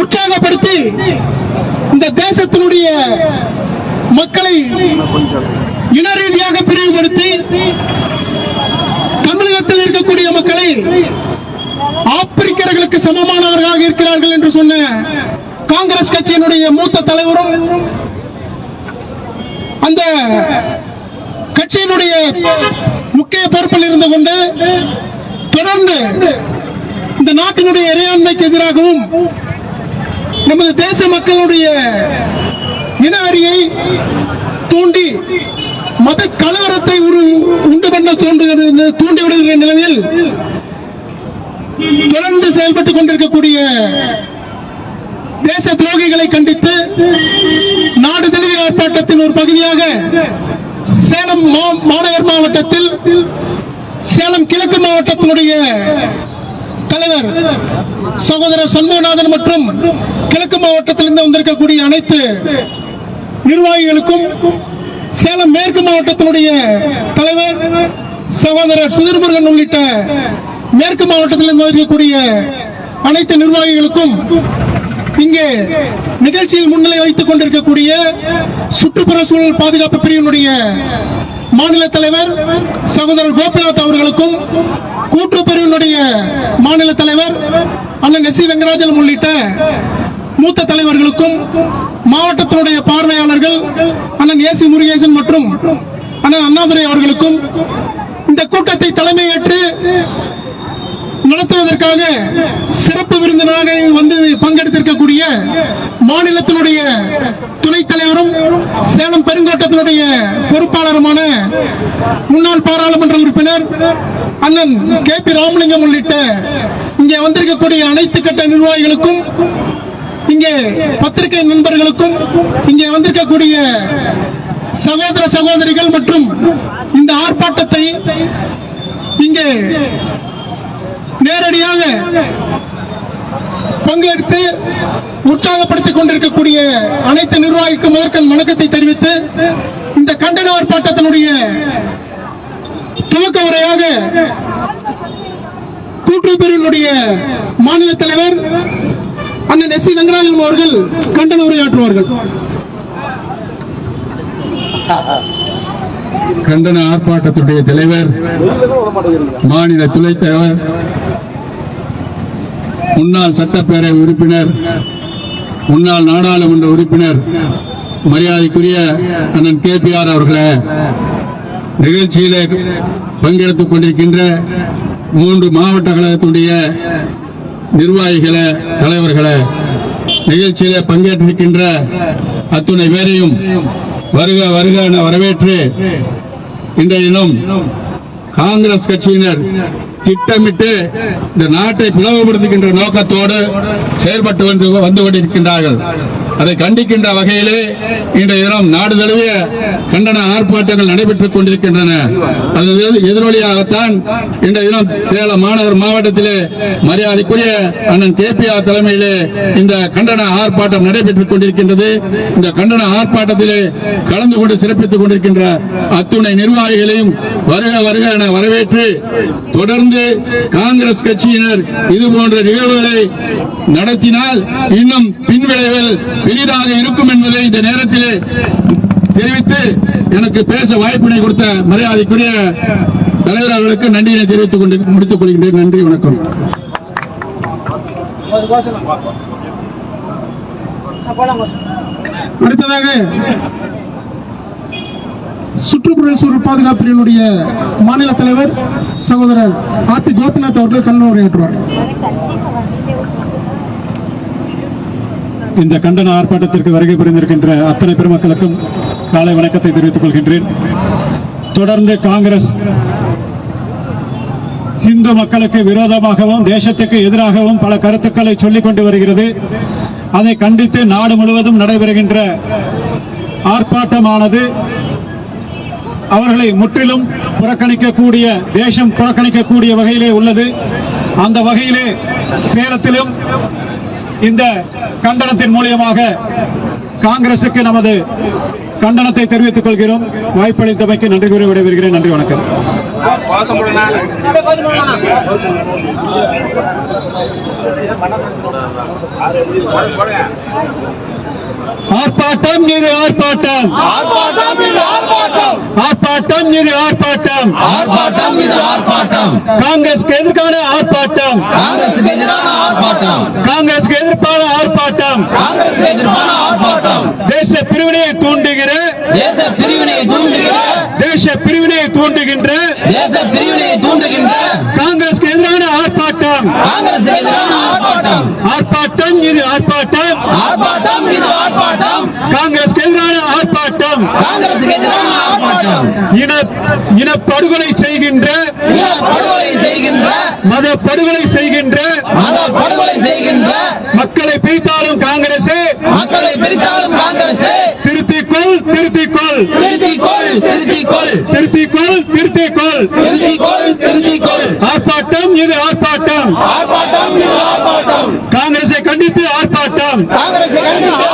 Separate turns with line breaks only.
உற்சாகப்படுத்தி இந்த தேசத்தினுடைய மக்களை இன ரீதியாக பிரிவுபடுத்தி தமிழகத்தில் இருக்கக்கூடிய மக்களை ஆப்பிரிக்கர்களுக்கு சமமானவர்களாக இருக்கிறார்கள் என்று சொன்ன காங்கிரஸ் கட்சியினுடைய மூத்த தலைவரும் அந்த கட்சியினுடைய முக்கிய பொறுப்பில் இருந்து கொண்டு தொடர்ந்து இந்த நாட்டினுடைய இறையாண்மைக்கு எதிராகவும் நமது தேச மக்களுடைய இன அறியை தூண்டி மத கலவரத்தை உரு- உண்டு பண்ண தோன்றுகிறது தூண்டிவிடுகிற நிலையில் தொடர்ந்து செயல்பட்டுக் கொண்டிருக்கக்கூடிய தேச துரோகிகளை கண்டித்து நாடு தழுவிய ஆர்ப்பாட்டத்தின் ஒரு பகுதியாக சேலம் மா- மாநகர் மாவட்டத்தில் சேலம் கிழக்கு மாவட்டத்தினுடைய தலைவர் சகோதரர் சண்முகநாதன் மற்றும் கிழக்கு மாவட்டத்திலிருந்து வந்திருக்கக்கூடிய அனைத்து நிர்வாகிகளுக்கும் சேலம் மேற்கு மாவட்டத்தினுடைய தலைவர் சகோதரர் சுதிர்முருகன் உள்ளிட்ட மேற்கு மாவட்டத்திலிருந்து வந்திருக்கக்கூடிய அனைத்து நிர்வாகிகளுக்கும் இங்கே நிகழ்ச்சியில் முன்னிலை வைத்துக் கொண்டிருக்கக்கூடிய சுற்றுப்புற சூழல் பாதுகாப்பு பிரிவினுடைய மாநில தலைவர் சகோதரர் கோபிநாத் அவர்களுக்கும் கூட்டுறவு பிரிவினுடைய மாநில தலைவர் அண்ணன் எஸ் சி வெங்கராஜன் உள்ளிட்ட மூத்த தலைவர்களுக்கும் மாவட்டத்தினுடைய பார்வையாளர்கள் அண்ணன் ஏசி முருகேசன் மற்றும் அண்ணன் அண்ணாதுரை அவர்களுக்கும் இந்த கூட்டத்தை தலைமையேற்று நடத்துவதற்காக சிறப்பு விருந்தினராக வந்து பங்கெடுத்திருக்கக்கூடிய மாநிலத்தினுடைய துணைத் தலைவரும் சேலம் பெருங்கோட்டத்தினுடைய பொறுப்பாளருமான முன்னாள் பாராளுமன்ற உறுப்பினர் அண்ணன் கே பி ராமலிங்கம் உள்ளிட்ட இங்கே வந்திருக்கக்கூடிய அனைத்து கட்ட நிர்வாகிகளுக்கும் இங்கே பத்திரிகை நண்பர்களுக்கும் இங்கே வந்திருக்கக்கூடிய சகோதர சகோதரிகள் மற்றும் இந்த ஆர்ப்பாட்டத்தை இங்கே நேரடியாக பங்கெடுத்து உற்சாகப்படுத்திக் கொண்டிருக்கக்கூடிய அனைத்து நிர்வாகிக்கு முதற்கண் வணக்கத்தை தெரிவித்து இந்த கண்டன ஆர்ப்பாட்டத்தினுடைய துவக்க உரையாக கூட்டுறவு பிரிவினுடைய மாநில தலைவர் அண்ணன் எஸ் சி வெங்கடாஜலம் அவர்கள் கண்டன உரையாற்றுவார்கள்.
கண்டன ஆர்ப்பாட்டத்துடைய தலைவர் மாநில துணைத் தலைவர் முன்னாள் சட்டப்பேரவை உறுப்பினர் முன்னாள் நாடாளுமன்ற உறுப்பினர் மரியாதைக்குரிய அண்ணன் கே பி ஆர் அவர்களே நிகழ்ச்சியில பங்கெடுத்துக் கொண்டிருக்கின்ற மூன்று மாவட்ட கழகத்துடைய நிர்வாகிகளை தலைவர்களை நிகழ்ச்சியில பங்கேற்றிருக்கின்ற அத்துணை பேரையும் வருக வருக என வரவேற்று இன்றைய தினம் காங்கிரஸ் கட்சியினர் திட்டமிட்டு இந்த நாட்டை பிளவுபடுத்துகின்ற நோக்கத்தோடு செயல்பட்டு வந்து வந்து கொண்டிருக்கின்றார்கள். அதை கண்டிக்கின்ற வகையிலே இன்றைய தினம் நாடு தழுவிய கண்டன ஆர்ப்பாட்டங்கள் நடைபெற்றுக் கொண்டிருக்கின்றன. அது எதிரொலியாகத்தான் இன்றைய தினம் சேலம் மாநகர் மாவட்டத்திலே மரியாதைக்குரிய அண்ணன் கேபிஆர் தலைமையிலே இந்த கண்டன ஆர்ப்பாட்டம் நடைபெற்றுக் கொண்டிருக்கின்றது. இந்த கண்டன ஆர்ப்பாட்டத்திலே கலந்து கொண்டு சிறப்பித்துக் கொண்டிருக்கின்ற அத்துணை நிர்வாகிகளையும் வருக வருக என வரவேற்று தொடர்ந்து காங்கிரஸ் கட்சியினர் இது போன்ற நிகழ்வுகளை நடத்தினால் இன்னும் பின்விளைவுகள் பெரிதாக இருக்கும் என்பதை இந்த நேரத்திலே தெரிவித்து எனக்கு பேச வாய்ப்பினை கொடுத்த மரியாதைக்குரிய தலைவர் அவர்களுக்கு நன்றியினை தெரிவித்துக் கொண்டு முடித்துக் கொள்கின்றேன். நன்றி வணக்கம்.
அடுத்ததாக சுற்றுப்புற சூழல் பாதுகாப்பினுடைய மாநில தலைவர் சகோதரர் ஆர் பி கோபிநாத் அவர்கள் கண்டன உரையாற்றுவார்
இந்த கண்டன ஆர்ப்பாட்டத்திற்கு வருகை புரிந்திருக்கின்ற அத்தனை பெருமக்களுக்கும் காலை வணக்கத்தை தெரிவித்துக் கொள்கின்றேன். தொடர்ந்து காங்கிரஸ் இந்து மக்களுக்கு விரோதமாகவும் தேசத்துக்கு எதிராகவும் பல கருத்துக்களை சொல்லிக் கொண்டு வருகிறது. அதை கண்டித்து நாடு முழுவதும் நடைபெறுகின்ற ஆர்ப்பாட்டமானது அவர்களை முற்றிலும் புறக்கணிக்கக்கூடிய தேசம் புறக்கணிக்கக்கூடிய வகையிலே உள்ளது. அந்த வகையிலே சேலத்திலும் இந்த கண்டனத்தின் மூலியமாக காங்கிரசுக்கு நமது கண்டனத்தை தெரிவித்துக் கொள்கிறோம். வாய்ப்பளித்தமைக்கு நன்றி கூறி விடைபெறுகிறேன். நன்றி வணக்கம். ஆர்ப்பாட்டம் இது ஆர்ப்பாட்டம்.
ஆர்ப்பாட்டம் இது ஆர்ப்பாட்டம்.
ஆர்ப்பாட்டம் இது ஆர்ப்பாட்டம்.
ஆர்ப்பாட்டம் இது ஆர்ப்பாட்டம்.
காங்கிரஸ்க்கு எதிர்க்கான ஆர்ப்பாட்டம்.
காங்கிரசுக்கு எதிரான ஆர்ப்பாட்டம்.
காங்கிரஸ்க்கு எதிர்ப்பான ஆர்ப்பாட்டம்.
காங்கிரசுக்கு எதிரான ஆர்ப்பாட்டம்.
தேச பிரிவினையை தூண்டுகிற
தேச பிரிவினையை தூண்டுகிற
தேச பிரிவினையை தூண்டுகின்ற
தேச பிரிவினையை தூண்டுகின்ற
காங்கிரஸ்க்கு எதிரான ஆர்ப்பாட்டம்.
காங்கிரசுக்கு எதிரான ஆர்ப்பாட்டம்.
இது ஆர்ப்பாட்டம்.
ஆர்ப்பாட்டம் இது ஆர்ப்பாட்டம்.
காங்கிரஸ் எதிரான ஆர்ப்பாட்டம். காங்கிரஸ் செய்கின்ற
படுகொலை
மத படுகொலை செய்கின்ற மக்களை பிரித்தாலும் காங்கிரஸ்
மக்களை பிரித்தாலும் காங்கிரஸ்
திருத்திக்குள் திருத்திக்கொள்.
திருத்திக்கொள் திருத்திக்கொள்.
திருத்திக்கொள் திருத்திக்கொள்.
திருத்திக்கொள் திருத்தி
ஆர்ப்பாட்டம் இது ஆர்ப்பாட்டம்.
ஆர்ப்பாட்டம் இது ஆர்ப்பாட்டம்.
காங்கிரஸை கண்டித்து ஆர்ப்பாட்டம்.
காங்கிரஸ் கண்டித்து